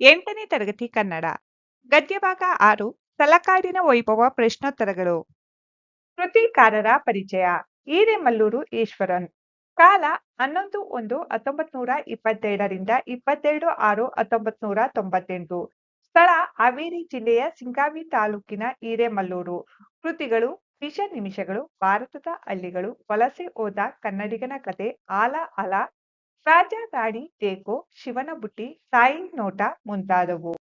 ಎಂಟನೇ ತರಗತಿ ಕನ್ನಡ. ಗದ್ಯಭಾಗ ಆರು, ತಲಕಾಡಿನ ವೈಭವ ಪ್ರಶ್ನೋತ್ತರಗಳು. ಕೃತಿಕಾರರ ಪರಿಚಯ ಹಿರೇಮಲ್ಲೂರು ಈಶ್ವರನ್. ಕಾಲ ಹನ್ನೊಂದು ಒಂದು ಹತ್ತೊಂಬತ್ ನೂರ ಇಪ್ಪತ್ತೆರಡರಿಂದ ಇಪ್ಪತ್ತೆರಡು ಆರು ಹತ್ತೊಂಬತ್ ನೂರ ತೊಂಬತ್ತೆಂಟು. ಸ್ಥಳ ಹಾವೇರಿ ಜಿಲ್ಲೆಯ ಸಿಂಗಾವಿ ತಾಲೂಕಿನ ಹಿರೇಮಲ್ಲೂರು ಕೃತಿಗಳು, ವಿಷ ನಿಮಿಷಗಳು, ಭಾರತದ ಹಳ್ಳಿಗಳು, ವಲಸೆ ಹೋದ ಕನ್ನಡಿಗನ ಕತೆ, ಆಲ ಅಲ ರಾಜ ಜೇಕೋ ಶಿವನ ಬುಟ್ಟಿ ಸಾಯಿ ನೋಟ ಮುಂತಾದವು.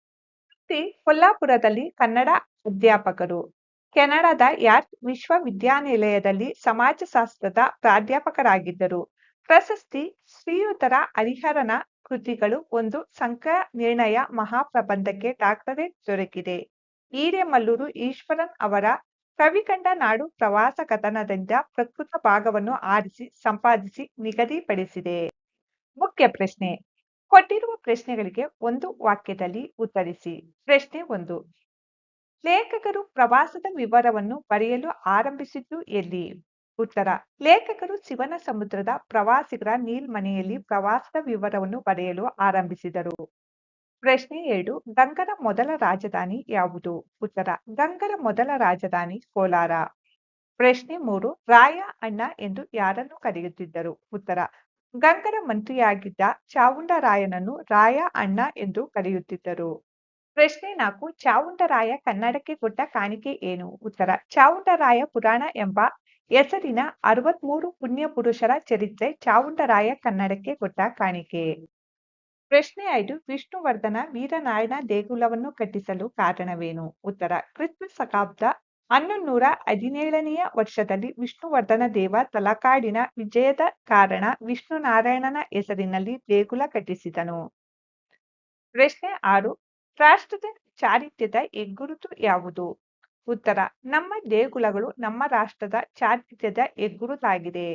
ವೃತ್ತಿ ಕೊಲ್ಲಾಪುರದಲ್ಲಿ ಕನ್ನಡ ಅಧ್ಯಾಪಕರು. ಕೆನಡಾದ ಯಾರ್ಕ್ ವಿಶ್ವವಿದ್ಯಾನಿಲಯದಲ್ಲಿ ಸಮಾಜಶಾಸ್ತ್ರದ ಪ್ರಾಧ್ಯಾಪಕರಾಗಿದ್ದರು. ಪ್ರಶಸ್ತಿ, ಶ್ರೀಯುತರ ಹರಿಹರನ ಕೃತಿಗಳು ಒಂದು ಸಂಕ ನಿರ್ಣಯ ಮಹಾಪ್ರಬಂಧಕ್ಕೆ ಡಾಕ್ಟರೇಟ್ ದೊರಕಿದೆ. ಹಿರೇಮಲ್ಲೂರು ಈಶ್ವರನ್ ಅವರ ಕವಿಕಂಡ ನಾಡು ಪ್ರವಾಸ ಕಥನದಿಂದ ಪ್ರಕೃತ ಭಾಗವನ್ನು ಆರಿಸಿ ಸಂಪಾದಿಸಿ ನಿಗದಿಪಡಿಸಿದೆ. ಮುಖ್ಯ ಪ್ರಶ್ನೆ. ಕೊಟ್ಟಿರುವ ಪ್ರಶ್ನೆಗಳಿಗೆ ಒಂದು ವಾಕ್ಯದಲ್ಲಿ ಉತ್ತರಿಸಿ. ಪ್ರಶ್ನೆ ಒಂದು. ಲೇಖಕರು ಪ್ರವಾಸದ ವಿವರವನ್ನು ಬರೆಯಲು ಆರಂಭಿಸಿದ್ದು ಎಲ್ಲಿ? ಉತ್ತರ. ಲೇಖಕರು ಶಿವನ ಸಮುದ್ರದ ಪ್ರವಾಸಿಗರ ನೀಲ್ಮನೆಯಲ್ಲಿ ಪ್ರವಾಸದ ವಿವರವನ್ನು ಬರೆಯಲು ಆರಂಭಿಸಿದರು. ಪ್ರಶ್ನೆ ಎರಡು. ಗಂಗರ ಮೊದಲ ರಾಜಧಾನಿ ಯಾವುದು? ಉತ್ತರ. ಗಂಗರ ಮೊದಲ ರಾಜಧಾನಿ ಕೋಲಾರ. ಪ್ರಶ್ನೆ ಮೂರು. ರಾಯ ಅಣ್ಣ ಎಂದು ಯಾರನ್ನು ಕರೆಯುತ್ತಿದ್ದರು? ಉತ್ತರ. ಗಂಗರ ಮಂತ್ರಿಯಾಗಿದ್ದ ಚಾವುಂಡರಾಯನನ್ನು ರಾಯ ಅಣ್ಣ ಎಂದು ಕರೆಯುತ್ತಿದ್ದರು. ಪ್ರಶ್ನೆ ನಾಲ್ಕು, ಚಾವುಂಡರಾಯ ಕನ್ನಡಕ್ಕೆ ಕೊಟ್ಟ ಕಾಣಿಕೆ ಏನು? ಉತ್ತರ, ಚಾವುಂಡರಾಯ ಪುರಾಣ ಎಂಬ ಹೆಸರಿನ ಅರವತ್ಮೂರು ಪುಣ್ಯ ಪುರುಷರ ಚರಿತ್ರೆ ಚಾವುಂಡರಾಯ ಕನ್ನಡಕ್ಕೆ ಕೊಟ್ಟ ಕಾಣಿಕೆ. ಪ್ರಶ್ನೆ ಐದು, ವಿಷ್ಣುವರ್ಧನ ವೀರನಾರಾಯಣ ದೇಗುಲವನ್ನು ಕಟ್ಟಿಸಲು ಕಾರಣವೇನು? ಉತ್ತರ, ಕ್ರಿಸ್ತ ಶಕಾಬ್ದ ಹನ್ನೊಂದೂರ ಹದಿನೇಳನೆಯ ವರ್ಷದಲ್ಲಿ ವಿಷ್ಣುವರ್ಧನ ದೇವ ತಲಕಾಡಿನ ವಿಜಯದ ಕಾರಣ ವಿಷ್ಣುನಾರಾಯಣನ ಹೆಸರಿನಲ್ಲಿ ದೇಗುಲ ಕಟ್ಟಿಸಿದನು. ಪ್ರಶ್ನೆ ಆರು, ರಾಷ್ಟ್ರದ ಚಾರಿತ್ಯದ ಹೆಗ್ಗುರುತು ಯಾವುದು? ಉತ್ತರ, ನಮ್ಮ ದೇಗುಲಗಳು ನಮ್ಮ ರಾಷ್ಟ್ರದ ಚಾರಿತ್ಯದ ಹೆಗ್ಗುರುತಾಗಿದೆ.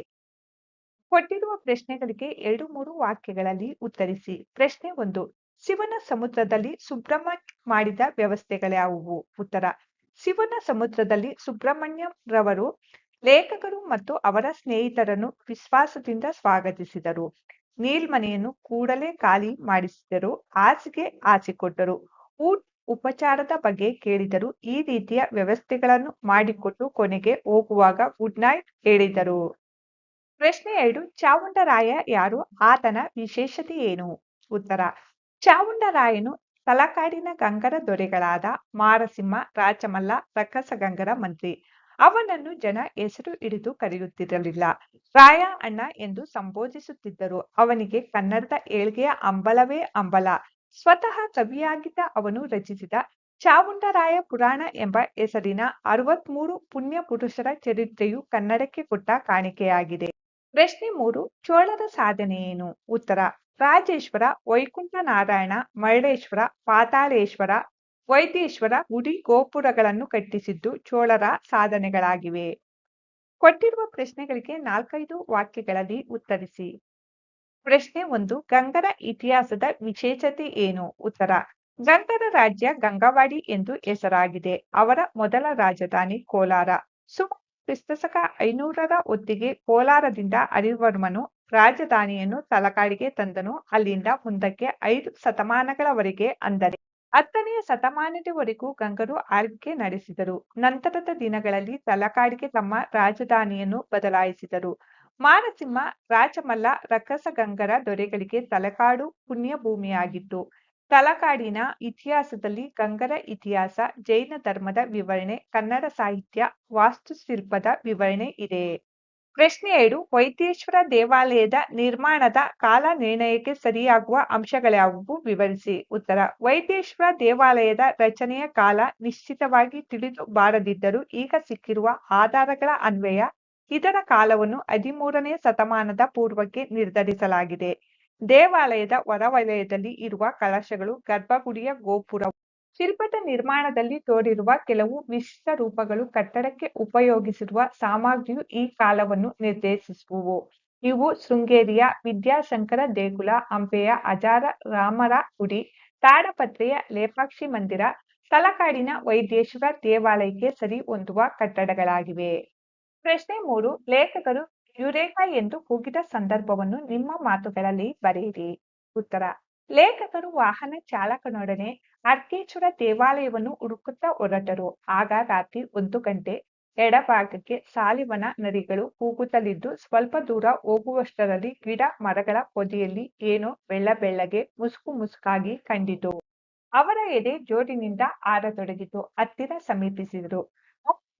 ಕೊಟ್ಟಿರುವ ಪ್ರಶ್ನೆಗಳಿಗೆ ಎರಡು ಮೂರು ವಾಕ್ಯಗಳಲ್ಲಿ ಉತ್ತರಿಸಿ. ಪ್ರಶ್ನೆ ಒಂದು, ಶಿವನ ಸಮುದ್ರದಲ್ಲಿ ಸುಬ್ರಹ್ಮಣ್ಯ ಮಾಡಿದ ವ್ಯವಸ್ಥೆಗಳ್ಯಾವುವು ಉತ್ತರ ಶಿವನ ಸಮುದ್ರದಲ್ಲಿ ಸುಬ್ರಹ್ಮಣ್ಯರವರು ಲೇಖಕರು ಮತ್ತು ಅವರ ಸ್ನೇಹಿತರನ್ನು ವಿಶ್ವಾಸದಿಂದ ಸ್ವಾಗತಿಸಿದರು. ನೀಲ್ಮನೆಯನ್ನು ಕೂಡಲೇ ಖಾಲಿ ಮಾಡಿಸಿದರು, ಹಾಸಿಗೆ ಹಾಸಿಕೊಟ್ಟರು. ಊಟ ಉಪಚಾರದ ಬಗ್ಗೆ ಕೇಳಿದರು ಈ ರೀತಿಯ ವ್ಯವಸ್ಥೆಗಳನ್ನು ಮಾಡಿಕೊಟ್ಟು ಕೊನೆಗೆ ಹೋಗುವಾಗ ಗುಡ್ ನೈಟ್ ಹೇಳಿದರು. ಪ್ರಶ್ನೆ ಎರಡು ಚಾವುಂಡರಾಯ ಯಾರು? ಆತನ ವಿಶೇಷತೆ ಏನು? ಉತ್ತರ ಚಾವುಂಡರಾಯನು ತಲಕಾಡಿನ ಗಂಗರ ದೊರೆಗಳಾದ ಮಾರಸಿಂಹ ರಾಚಮಲ್ಲ ರಕ್ಕಸಗಂಗರ ಮಂತ್ರಿ. ಅವನನ್ನು ಜನ ಹೆಸರು ಹಿಡಿದು ಕರೆಯುತ್ತಿರಲಿಲ್ಲ. ರಾಯ ಅಣ್ಣ ಎಂದು ಸಂಬೋಧಿಸುತ್ತಿದ್ದರು. ಅವನಿಗೆ ಕನ್ನಡದ ಏಳ್ಗೆಯ ಅಂಬಲವೇ ಅಂಬಲ ಸ್ವತಃ ಕವಿಯಾಗಿದ್ದ ಅವನು ರಚಿಸಿದ ಚಾವುಂಡರಾಯ ಪುರಾಣ ಎಂಬ ಹೆಸರಿನ ಅರವತ್ಮೂರು ಪುಣ್ಯ ಪುರುಷರ ಚರಿತ್ರೆಯು ಕನ್ನಡಕ್ಕೆ ಕೊಟ್ಟ ಕಾಣಿಕೆಯಾಗಿದೆ. ಪ್ರಶ್ನೆ ಮೂರು, ಚೋಳರ ಸಾಧನೆ ಏನು? ಉತ್ತರ ರಾಜೇಶ್ವರ ವೈಕುಂಠ ನಾರಾಯಣ ಮರಳೇಶ್ವರ ಪಾತಾಳೇಶ್ವರ, ವೈದ್ಯೇಶ್ವರ ಗುಡಿ ಗೋಪುರಗಳನ್ನು ಕಟ್ಟಿಸಿದ್ದು ಚೋಳರ ಸಾಧನೆಗಳಾಗಿವೆ. ಕೊಟ್ಟಿರುವ ಪ್ರಶ್ನೆಗಳಿಗೆ ನಾಲ್ಕೈದು ವಾಕ್ಯಗಳಲ್ಲಿ ಉತ್ತರಿಸಿ. ಪ್ರಶ್ನೆ ಒಂದು, ಗಂಗರ ಇತಿಹಾಸದ ವಿಶೇಷತೆ ಏನು? ಉತ್ತರ, ಗಂಗರ ರಾಜ್ಯ ಗಂಗವಾಡಿ ಎಂದು ಹೆಸರಾಗಿದೆ. ಅವರ ಮೊದಲ ರಾಜಧಾನಿ ಕೋಲಾರ. ಸುಮಾರು ಕ್ರಿಸ್ತಶಕ ಐನೂರರ ಹೊತ್ತಿಗೆ ಕೋಲಾರದಿಂದ ಹರಿವರ್ಮನು ರಾಜಧಾನಿಯನ್ನು ತಲಕಾಡಿಗೆ ತಂದನು. ಅಲ್ಲಿಂದ ಮುಂದಕ್ಕೆ ಐದು ಶತಮಾನಗಳವರೆಗೆ ಅಂದರೆ ಹತ್ತನೆಯ ಶತಮಾನದವರೆಗೂ ಗಂಗರು ಆಳ್ವಿಕೆ ನಡೆಸಿದರು. ನಂತರದ ದಿನಗಳಲ್ಲಿ ತಲಕಾಡಿಗೆ ತಮ್ಮ ರಾಜಧಾನಿಯನ್ನು ಬದಲಾಯಿಸಿದರು. ಮಾರಸಿಂಹ ರಕ್ಕಸ ಗಂಗರ ದೊರೆಗಳಿಗೆ ತಲಕಾಡು ಪುಣ್ಯ ಭೂಮಿಯಾಗಿತ್ತು ತಲಕಾಡಿನ ಇತಿಹಾಸದಲ್ಲಿ ಗಂಗರ ಇತಿಹಾಸ ಜೈನ ಧರ್ಮದ ವಿವರಣೆ ಕನ್ನಡ ಸಾಹಿತ್ಯ ವಾಸ್ತುಶಿಲ್ಪದ ವಿವರಣೆ ಇದೆ. ಪ್ರಶ್ನೆ ಎರಡು ವೈದ್ಯೇಶ್ವರ ದೇವಾಲಯದ ನಿರ್ಮಾಣದ ಕಾಲ ನಿರ್ಣಯಕ್ಕೆ ಸರಿಯಾಗುವ ಅಂಶಗಳ್ಯಾವುವು? ವಿವರಿಸಿ. ಉತ್ತರ ವೈದ್ಯೇಶ್ವರ ದೇವಾಲಯದ ರಚನೆಯ ಕಾಲ ನಿಶ್ಚಿತವಾಗಿ ತಿಳಿದು ಬಾರದಿದ್ದರೂ ಈಗ ಸಿಕ್ಕಿರುವ ಆಧಾರಗಳ ಅನ್ವಯ ಇದರ ಕಾಲವನ್ನು ಹದಿಮೂರನೇ ಶತಮಾನದ ಪೂರ್ವಕ್ಕೆ ನಿರ್ಧರಿಸಲಾಗಿದೆ. ದೇವಾಲಯದ ಹೊರವಲಯದಲ್ಲಿ ಇರುವ ಕಲಶಗಳು ಗರ್ಭಗುಡಿಯ ಗೋಪುರ ಶಿಲ್ಪದ ನಿರ್ಮಾಣದಲ್ಲಿ ತೋರಿರುವ ಕೆಲವು ವಿಶಿಷ್ಟ ರೂಪಗಳು ಕಟ್ಟಡಕ್ಕೆ ಉಪಯೋಗಿಸಿರುವ ಸಾಮಗ್ರಿಯು ಈ ಕಾಲವನ್ನು ನಿರ್ದೇಶಿಸುವು ಇವು ಶೃಂಗೇರಿಯ ವಿದ್ಯಾಶಂಕರ ದೇಗುಲ, ಹಂಪೆಯ ಅಜಾರ ರಾಮರ ಗುಡಿ, ತಾಡಪತ್ರೆಯ ಲೇಪಾಕ್ಷಿ ಮಂದಿರ, ತಲಕಾಡಿನ ವೈದ್ಯೇಶ್ವರ ದೇವಾಲಯಕ್ಕೆ ಸರಿ ಹೊಂದುವ ಕಟ್ಟಡಗಳಾಗಿವೆ. ಪ್ರಶ್ನೆ ಮೂರು, ಲೇಖಕರು ಯುರೇಕಾ ಎಂದು ಕೂಗಿದ ಸಂದರ್ಭವನ್ನು ನಿಮ್ಮ ಮಾತುಗಳಲ್ಲಿ ಬರೆಯಿರಿ. ಉತ್ತರ ಲೇಖಕರು ವಾಹನ ಚಾಲಕನೊಡನೆ ಅರ್ಕೇಶ್ವರ ದೇವಾಲಯವನ್ನು ಹುಡುಕುತ್ತಾ ಹೊರಟರು. ಆಗ ರಾತ್ರಿ ಒಂದು ಗಂಟೆ ಎಡಭಾಗಕ್ಕೆ ಸಾಲಿವನ ನರಿಗಳು ಕೂಗುತ್ತಲಿದ್ದು ಸ್ವಲ್ಪ ದೂರ ಹೋಗುವಷ್ಟರಲ್ಲಿ ಗಿಡ ಮರಗಳ ಪೊದೆಯಲ್ಲಿ ಏನೋ ಬೆಳ್ಳ ಬೆಳ್ಳಗೆ ಮುಸುಕು ಮುಸುಕಾಗಿ ಕಂಡಿತು. ಅವರ ಎದೆ ಜೋಡಿನಿಂದ ಆರತೊಡಗಿತು ಹತ್ತಿರ ಸಮೀಪಿಸಿದರು.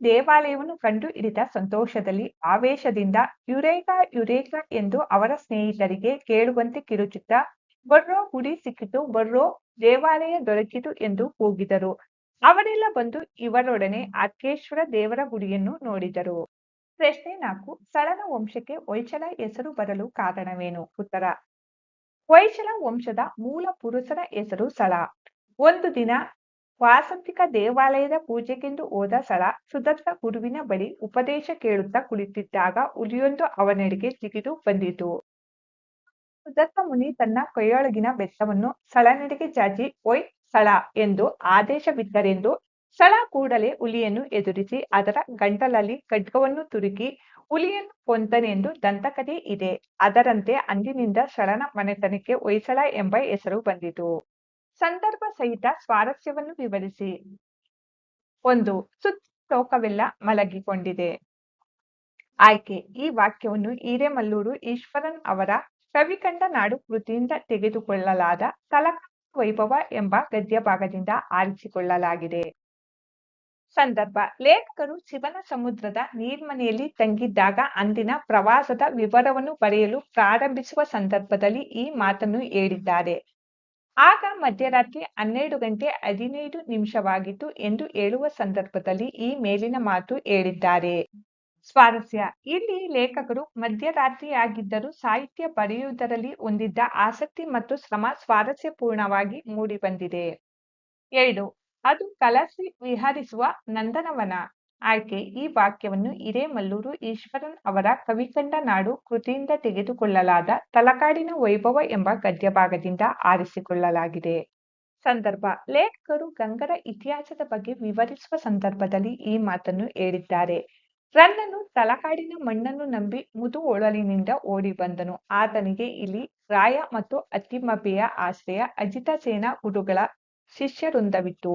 ದೇವಾಲಯವನ್ನು ಕಂಡು ಹಿಡಿದ ಸಂತೋಷದಲ್ಲಿ ಆವೇಶದಿಂದ ಯುರೇಗ ಯುರೇಗ ಎಂದು ಅವರ ಸ್ನೇಹಿತರಿಗೆ ಕೇಳುವಂತೆ ಕಿರುಚುತ್ತಾ ಬರ್ರೋ ಗುಡಿ ಸಿಕ್ಕಿತು, ಬರ್ರೋ ದೇವಾಲಯ ದೊರಕಿತು ಎಂದು ಕೂಗಿದರು. ಅವರೆಲ್ಲ ಬಂದು ಇವರೊಡನೆ ಅರ್ಕೇಶ್ವರ ದೇವರ ಗುಡಿಯನ್ನು ನೋಡಿದರು. ಪ್ರಶ್ನೆ ನಾಲ್ಕು ಸಳನ ವಂಶಕ್ಕೆ ಹೊಯ್ಸಳ ಹೆಸರು ಬರಲು ಕಾರಣವೇನು? ಉತ್ತರ ಹೊಯ್ಸಳ ವಂಶದ ಮೂಲ ಪುರುಷರ ಹೆಸರು ಸಳ. ಒಂದು ದಿನ ವಾಸಂತಿಕ ದೇವಾಲಯದ ಪೂಜೆಗೆಂದು ಹೋದ ಸಳ ಸುದತ್ತ ಗುರುವಿನ ಬಳಿ ಉಪದೇಶ ಕೇಳುತ್ತಾ ಕುಳಿತಿದ್ದಾಗ ಹುಲಿಯೊಂದು ಅವನೆಡೆಗೆ ಜಿಗಿದು ಬಂದಿತು. ಸುದತ್ತ ಮುನಿ ತನ್ನ ಕೈಯೊಳಗಿನ ಬೆತ್ತವನ್ನು ಸಳನೆಡೆಗೆ ಚಾಚಿ ಒಯ್ ಸಳ ಎಂದು ಆದೇಶವಿದ್ದರೆಂದು ಸಳ ಕೂಡಲೇ ಹುಲಿಯನ್ನು ಎದುರಿಸಿ ಅದರ ಗಂಟಲಲ್ಲಿ ಖಡ್ಗವನ್ನು ತುರುಕಿ ಹುಲಿಯನ್ನು ಕೊಂದನೆಂದು ದಂತಕಥೆ ಇದೆ. ಅದರಂತೆ ಅಂದಿನಿಂದ ಸಳನ ಮನೆತನಕ್ಕೆ ಹೊಯ್ಸಳ ಎಂಬ ಹೆಸರು ಬಂದಿತು. ಸಂದರ್ಭ ಸಹಿತ ಸ್ವಾರಸ್ಯವನ್ನು ವಿವರಿಸಿ. ಒಂದು ಸುತ್ತ ಲೋಕವೆಲ್ಲ ಮಲಗಿಕೊಂಡಿದೆ. ಆಯ್ಕೆ, ಈ ವಾಕ್ಯವನ್ನು ಹಿರೇಮಲ್ಲೂರು ಈಶ್ವರನ್ ಅವರ ಕವಿಕಂಡ ನಾಡು ಕೃತಿಯಿಂದ ತೆಗೆದುಕೊಳ್ಳಲಾದ ತಲಕ ವೈಭವ ಎಂಬ ಗದ್ಯ ಭಾಗದಿಂದ ಆರಿಸಿಕೊಳ್ಳಲಾಗಿದೆ. ಸಂದರ್ಭ, ಲೇಖಕರು ಶಿವನ ಸಮುದ್ರದ ನೀರ್ಮನೆಯಲ್ಲಿ ತಂಗಿದ್ದಾಗ ಅಂದಿನ ಪ್ರವಾಸದ ವಿವರವನ್ನು ಬರೆಯಲು ಪ್ರಾರಂಭಿಸುವ ಸಂದರ್ಭದಲ್ಲಿ ಈ ಮಾತನ್ನು ಹೇಳಿದ್ದಾರೆ. ಆಗ ಮಧ್ಯರಾತ್ರಿ ಹನ್ನೆರಡು ಗಂಟೆ ಹದಿನೈದು ನಿಮಿಷವಾಗಿತ್ತು ಎಂದು ಹೇಳುವ ಸಂದರ್ಭದಲ್ಲಿ ಈ ಮೇಲಿನ ಮಾತು ಹೇಳಿದ್ದಾರೆ. ಸ್ವಾರಸ್ಯ. ಇಲ್ಲಿ ಲೇಖಕರು ಮಧ್ಯರಾತ್ರಿಯಾಗಿದ್ದರೂ ಸಾಹಿತ್ಯ ಬರೆಯುವುದರಲ್ಲಿ ಹೊಂದಿದ್ದ ಆಸಕ್ತಿ ಮತ್ತು ಶ್ರಮ ಸ್ವಾರಸ್ಯಪೂರ್ಣವಾಗಿ ಮೂಡಿಬಂದಿದೆ. ಎರಡು, ಅದು ಕಲಸಿ ವಿಹರಿಸುವ ನಂದನವನ ಆಯ್ಕೆ. ಈ ವಾಕ್ಯವನ್ನು ಹಿರೇಮಲ್ಲೂರು ಈಶ್ವರನ್ ಅವರ ಕವಿಕಂಡ ನಾಡು ಕೃತಿಯಿಂದ ತೆಗೆದುಕೊಳ್ಳಲಾದ ತಲಕಾಡಿನ ವೈಭವ ಎಂಬ ಗದ್ಯಭಾಗದಿಂದ ಆರಿಸಿಕೊಳ್ಳಲಾಗಿದೆ. ಸಂದರ್ಭ, ಲೇಖಕರು ಗಂಗರ ಇತಿಹಾಸದ ಬಗ್ಗೆ ವಿವರಿಸುವ ಸಂದರ್ಭದಲ್ಲಿ ಈ ಮಾತನ್ನು ಹೇಳಿದ್ದಾರೆ. ರನ್ನನು ತಲಕಾಡಿನ ಮಣ್ಣನ್ನು ನಂಬಿ ಮುದು ಒಳಲಿನಿಂದ ಓಡಿ ಬಂದನು ಆತನಿಗೆ ಇಲ್ಲಿ ರಾಯ ಮತ್ತು ಅತ್ತಿಮಬ್ಬೆಯ ಆಶ್ರಯ ಅಜಿತಸೇನ ಗುರುಗಳ ಶಿಷ್ಯವೃಂದವಿತ್ತು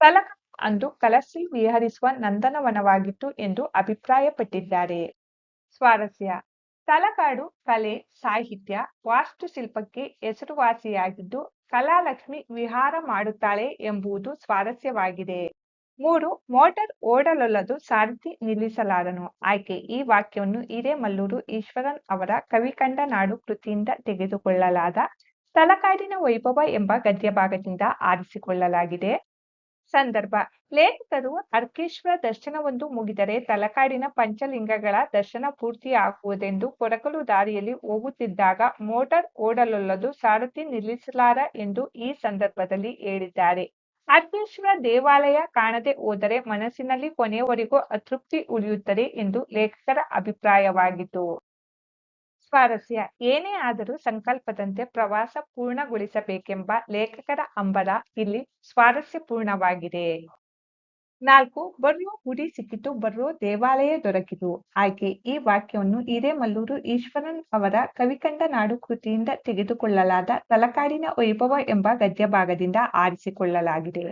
ತಲಕ ಅಂದು ಕಲಸಿ ವಿಹರಿಸುವ ನಂದನವನವಾಗಿತ್ತು ಎಂದು ಅಭಿಪ್ರಾಯಪಟ್ಟಿದ್ದಾರೆ. ಸ್ವಾರಸ್ಯ. ತಲಕಾಡು ಕಲೆ, ಸಾಹಿತ್ಯ, ವಾಸ್ತುಶಿಲ್ಪಕ್ಕೆ ಹೆಸರುವಾಸಿಯಾಗಿದ್ದು ಕಲಾಲಕ್ಷ್ಮಿ ವಿಹಾರ ಮಾಡುತ್ತಾಳೆ ಎಂಬುದು ಸ್ವಾರಸ್ಯವಾಗಿದೆ. ಮೂರು, ಮೋಟರ್ ಓಡಲೊಲ್ಲದು ಸಾರಥಿ ನಿಲ್ಲಿಸಲಾರನು. ಆಯ್ಕೆ, ಈ ವಾಕ್ಯವನ್ನು ಹಿರೇಮಲ್ಲೂರು ಈಶ್ವರನ್ ಅವರ ಕವಿಕಂಡ ನಾಡು ಕೃತಿಯಿಂದ ತೆಗೆದುಕೊಳ್ಳಲಾದ ತಲಕಾಡಿನ ವೈಭವ ಎಂಬ ಗದ್ಯ ಭಾಗದಿಂದ ಆರಿಸಿಕೊಳ್ಳಲಾಗಿದೆ. ಸಂದರ್ಭ, ಲೇಖಕರು ಅರ್ಕೇಶ್ವರ ದರ್ಶನವೊಂದು ಮುಗಿದರೆ ತಲಕಾಡಿನ ಪಂಚಲಿಂಗಗಳ ದರ್ಶನ ಪೂರ್ತಿಯಾಗುವುದೆಂದು ಕೊರಕಲು ದಾರಿಯಲ್ಲಿ ಹೋಗುತ್ತಿದ್ದಾಗ ಮೋಟಾರ್ ಓಡಲೊಲ್ಲದು ಸಾರಥಿ ನಿಲ್ಲಿಸಲಾರ ಎಂದು ಈ ಸಂದರ್ಭದಲ್ಲಿ ಹೇಳಿದ್ದಾರೆ. ಅರ್ಕೇಶ್ವರ ದೇವಾಲಯ ಕಾಣದೆ ಹೋದರೆ ಮನಸ್ಸಿನಲ್ಲಿ ಕೊನೆಯವರೆಗೂ ಅತೃಪ್ತಿ ಉಳಿಯುತ್ತದೆ ಎಂದು ಲೇಖಕರ ಅಭಿಪ್ರಾಯವಾಗಿತ್ತು. ಸ್ವಾರಸ್ಯ. ಏನೇ ಆದರೂ ಸಂಕಲ್ಪದಂತೆ ಪ್ರವಾಸ ಪೂರ್ಣಗೊಳಿಸಬೇಕೆಂಬ ಲೇಖಕರ ಹಂಬಲ ಇಲ್ಲಿ ಸ್ವಾರಸ್ಯಪೂರ್ಣವಾಗಿದೆ. ನಾಲ್ಕು ಬರ್ರೋ ಗುಡಿ ಸಿಕ್ಕಿತು ಬರ್ರೋ ದೇವಾಲಯ ದೊರಕಿತು. ಆಯ್ಕೆ, ಈ ವಾಕ್ಯವನ್ನು ಹಿರೇಮಲ್ಲೂರು ಈಶ್ವರನ್ ಅವರ ಕವಿಕಂಡ ನಾಡು ಕೃತಿಯಿಂದ ತೆಗೆದುಕೊಳ್ಳಲಾದ ತಲಕಾಡಿನ ವೈಭವ ಎಂಬ ಗದ್ಯ ಭಾಗದಿಂದ ಆರಿಸಿಕೊಳ್ಳಲಾಗಿದೆ.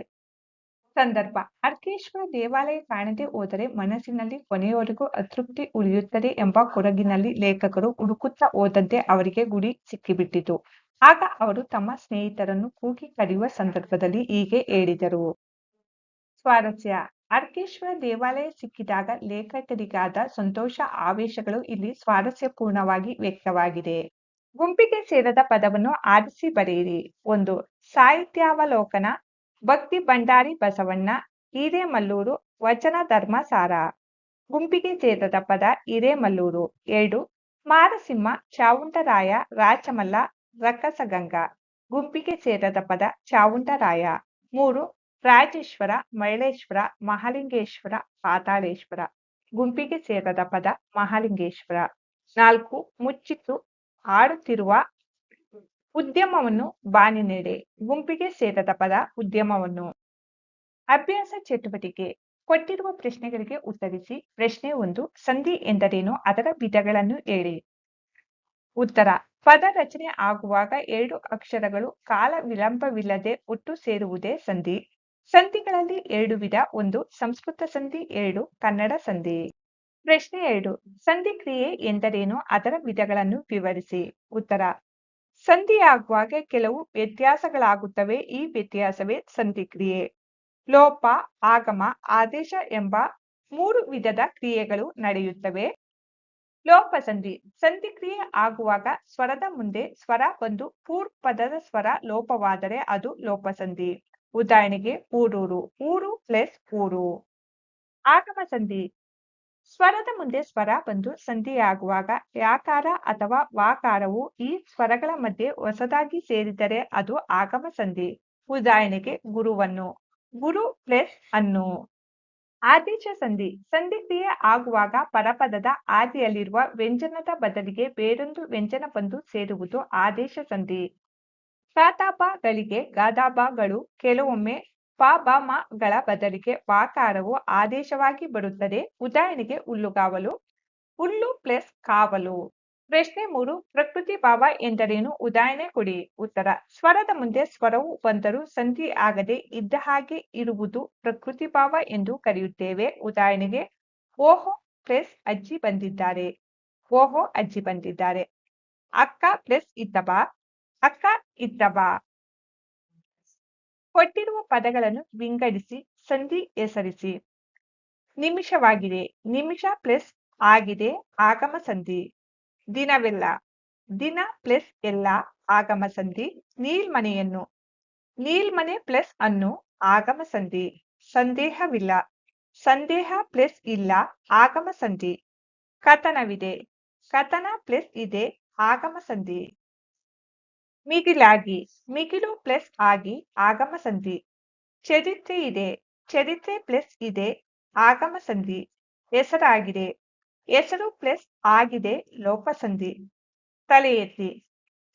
ಸಂದರ್ಭ, ಅರ್ಕೇಶ್ವರ ದೇವಾಲಯ ಕಾಣದೆ ಹೋದರೆ ಮನಸ್ಸಿನಲ್ಲಿ ಕೊನೆಯವರೆಗೂ ಅತೃಪ್ತಿ ಉಳಿಯುತ್ತದೆ ಎಂಬ ಕೊಡಗಿನಲ್ಲಿ ಲೇಖಕರು ಹುಡುಕುತ್ತಾ ಹೋದಂತೆ ಅವರಿಗೆ ಗುಡಿ ಸಿಕ್ಕಿಬಿಟ್ಟಿತು. ಆಗ ಅವರು ತಮ್ಮ ಸ್ನೇಹಿತರನ್ನು ಕೂಗಿ ಕರೆಯುವ ಸಂದರ್ಭದಲ್ಲಿ ಹೀಗೆ ಹೇಳಿದರು. ಸ್ವಾರಸ್ಯ. ಅರ್ಕೇಶ್ವರ ದೇವಾಲಯ ಸಿಕ್ಕಿದಾಗ ಲೇಖಕರಿಗಾದ ಸಂತೋಷ ಆವೇಶಗಳು ಇಲ್ಲಿ ಸ್ವಾರಸ್ಯಪೂರ್ಣವಾಗಿ ವ್ಯಕ್ತವಾಗಿದೆ. ಗುಂಪಿಗೆ ಸೇರದ ಪದವನ್ನು ಆರಿಸಿ ಬರೆಯಿರಿ. ಒಂದು, ಸಾಹಿತ್ಯಾವಲೋಕನ, ಭಕ್ತಿ ಭಂಡಾರಿ ಬಸವಣ್ಣ, ಹಿರೇಮಲ್ಲೂರು, ವಚನ ಧರ್ಮಸಾರ ಗುಂಪಿಗೆ ಸೇರದ ಪದ ಹಿರೇಮಲ್ಲೂರು. ಎರಡು, ಮಾರಸಿಂಹ ಚಾವುಂಡರಾಯ ರಾಚಮಲ್ಲ, ರಕಸಗಂಗ. ಗುಂಪಿಗೆ ಸೇರದ ಪದ ಚಾವುಂಡರಾಯ ಮೂರು ರಾಜೇಶ್ವರ ಮಹಿಳೇಶ್ವರ ಮಹಾಲಿಂಗೇಶ್ವರ, ಪಾತಾಳೇಶ್ವರ. ಗುಂಪಿಗೆ ಸೇರದ ಪದ ಮಹಾಲಿಂಗೇಶ್ವರ. ನಾಲ್ಕು ಮುಚ್ಚಿತ್ತು ಆಡುತ್ತಿರುವ ಉದ್ಯಮವನ್ನು ಬಾನಿನೆಡೆ ಗುಂಪಿಗೆ ಸೇರದ ಪದ ಉದ್ಯಮವನ್ನು. ಅಭ್ಯಾಸ ಚಟುವಟಿಕೆ. ಕೊಟ್ಟಿರುವ ಪ್ರಶ್ನೆಗಳಿಗೆ ಉತ್ತರಿಸಿ. ಪ್ರಶ್ನೆ ಒಂದು, ಸಂಧಿ ಎಂದರೇನು? ಅದರ ವಿಧಗಳನ್ನು ಹೇಳಿ. ಉತ್ತರ, ಪದ ರಚನೆ ಆಗುವಾಗ ಎರಡು ಅಕ್ಷರಗಳು ಕಾಲ ವಿಳಂಬವಿಲ್ಲದೆ ಒಟ್ಟು ಸೇರುವುದೇ ಸಂಧಿ. ಸಂಧಿಗಳಲ್ಲಿ ಎರಡು ವಿಧ, ಒಂದು ಸಂಸ್ಕೃತ ಸಂಧಿ, ಎರಡು ಕನ್ನಡ ಸಂಧಿ. ಪ್ರಶ್ನೆ ಎರಡು, ಸಂಧಿ ಕ್ರಿಯೆ ಎಂದರೇನು? ಅದರ ವಿಧಗಳನ್ನು ವಿವರಿಸಿ. ಉತ್ತರ, ಸಂಧಿಯಾಗುವಾಗ ಕೆಲವು ವ್ಯತ್ಯಾಸಗಳಾಗುತ್ತವೆ, ಈ ವ್ಯತ್ಯಾಸವೇ ಸಂಧಿ ಕ್ರಿಯೆ. ಲೋಪ, ಆಗಮ, ಆದೇಶ ಎಂಬ ಮೂರು ವಿಧದ ಕ್ರಿಯೆಗಳು ನಡೆಯುತ್ತವೆ. ಲೋಪ ಸಂಧಿ ಸಂಧಿ ಕ್ರಿಯೆ ಆಗುವಾಗ ಸ್ವರದ ಮುಂದೆ ಸ್ವರ ಬಂದು ಪೂರ್ ಪದದ ಸ್ವರ ಲೋಪವಾದರೆ ಅದು ಲೋಪ ಸಂಧಿ. ಉದಾಹರಣೆಗೆ ಊರೂರು, ಊರು ಪ್ಲಸ್ ಊರು. ಆಗಮ ಸಂಧಿ. ಸ್ವರದ ಮುಂದೆ ಸ್ವರ ಬಂದು ಸಂಧಿಯಾಗುವಾಗ ಯಾಕಾರ ಅಥವಾ ವಾಕಾರವು ಈ ಸ್ವರಗಳ ಮಧ್ಯೆ ಹೊಸದಾಗಿ ಸೇರಿದರೆ ಅದು ಆಗಮ ಸಂಧಿ. ಉದಾಹರಣೆಗೆ ಗುರುವನ್ನು. ಗುರು ಪ್ಲಸ್ ಅನ್ನು. ಆದೇಶ ಸಂಧಿ. ಸಂಧಿ ಕ್ರಿಯೆ ಆಗುವಾಗ ಪರಪದದ ಆದಿಯಲ್ಲಿರುವ ವ್ಯಂಜನದ ಬದಲಿಗೆ ಬೇರೊಂದು ವ್ಯಂಜನ ಬಂದು ಸೇರುವುದು ಆದೇಶ ಸಂಧಿ. ಗಳಿಗೆ ಗದಾಪಗಳು ಕೆಲವೊಮ್ಮೆ ಗಳ ಬದಲಿಗೆ ವಾಕಾರವು ಆದೇಶವಾಗಿ ಬರುತ್ತದೆ. ಉದಾಹರಣೆಗೆ ಹುಲ್ಲುಗಾವಲು ಹುಲ್ಲು ಪ್ಲಸ್ ಕಾವಲು. ಪ್ರಶ್ನೆ ಮೂರು, ಪ್ರಕೃತಿ ಭಾವ ಎಂದರೇನು? ಉದಾಹರಣೆ ಕೊಡಿ. ಉತ್ತರ, ಸ್ವರದ ಮುಂದೆ ಸ್ವರವು ಬಂದರೂ ಸಂಧಿ ಆಗದೆ ಇದ್ದ ಹಾಗೆ ಇರುವುದು ಪ್ರಕೃತಿ ಭಾವ ಎಂದು ಕರೆಯುತ್ತೇವೆ. ಉದಾಹರಣೆಗೆ, ಓಹೋ ಪ್ಲಸ್ ಅಜ್ಜಿ ಬಂದಿದ್ದಾರೆ. ಓಹೋ ಅಜ್ಜಿ ಬಂದಿದ್ದಾರೆ. ಅಕ್ಕ ಪ್ಲಸ್ ಇತ್ತಬ ಅಕ್ಕ ಇದ್ದವ? ಕೊಟ್ಟಿರುವ ಪದಗಳನ್ನು ವಿಂಗಡಿಸಿ, ಸಂಧಿ ಹೆಸರಿಸಿ. ನಿಮಿಷವಾಗಿದೆ, ನಿಮಿಷ ಪ್ಲಸ್ ಆಗಿದೆ, ಆಗಮ ಸಂಧಿ. ದಿನವೆಲ್ಲ, ದಿನ ಪ್ಲಸ್ ಎಲ್ಲ, ಆಗಮ ಸಂಧಿ. ನೀಲ್ಮನೆಯನ್ನು, ನೀಲ್ಮನೆ ಪ್ಲಸ್ ಅನ್ನು, ಆಗಮ ಸಂಧಿ. ಸಂದೇಹವಿಲ್ಲ, ಸಂದೇಹ ಪ್ಲಸ್ ಇಲ್ಲ, ಆಗಮ ಸಂಧಿ. ಕಥನವಿದೆ, ಕಥನ ಪ್ಲಸ್ ಇದೆ, ಆಗಮ ಸಂಧಿ. ಮಿಗಿಲಾಗಿ, ಮಿಗಿಲು ಪ್ಲಸ್ ಆಗಿ ಆಗಮ ಸಂಧಿ. ಚರಿತ್ರೆ ಇದೆ, ಚರಿತ್ರೆ ಪ್ಲಸ್ ಇದೆ, ಆಗಮ ಸಂಧಿ. ಹೆಸರಾಗಿದೆ, ಹೆಸರು ಪ್ಲಸ್ ಆಗಿದೆ ಲೋಪಸಂಧಿ ತಲೆ ಎತ್ತಿ,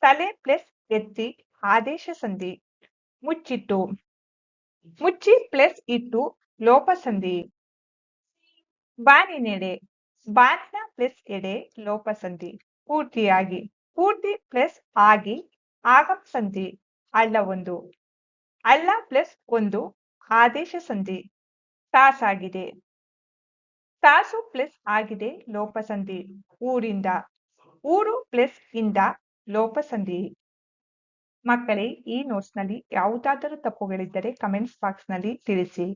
ತಲೆ ಪ್ಲಸ್ ಎತ್ತಿ, ಆದೇಶ ಸಂಧಿ. ಮುಚ್ಚಿಟ್ಟು, ಮುಚ್ಚಿ ಪ್ಲಸ್ ಇಟ್ಟು ಲೋಪಸಂಧಿ ಬಾನಿನೆಡೆ ಬಾನಿನ ಪ್ಲಸ್ ಎಡೆ ಲೋಪಸಂಧಿ ಪೂರ್ತಿಯಾಗಿ, ಪೂರ್ತಿ ಪ್ಲಸ್ ಆಗಿ ಆಗಮ ಸಂಧಿ ಅಲ್ಲ ಒಂದು. ಅಲ್ಲ ಪ್ಲಸ್ ಒಂದು ಆದೇಶ ಸಂಧಿ. ತಾಸಾಗಿದೆ ತಾಸು ಪ್ಲಸ್ ಆಗಿದೆ ಲೋಪಸಂಧಿ. ಊರಿಂದ. ಊರು ಪ್ಲಸ್ ಇಂದ ಲೋಪಸಂಧಿ. ಮಕ್ಕಳೇ, ಈ ನೋಟ್ಸ್ನಲ್ಲಿ ಯಾವುದಾದರೂ ತಪ್ಪುಗಳಿದ್ದರೆ ಕಮೆಂಟ್ಸ್ ಬಾಕ್ಸ್ನಲ್ಲಿ ತಿಳಿಸಿ.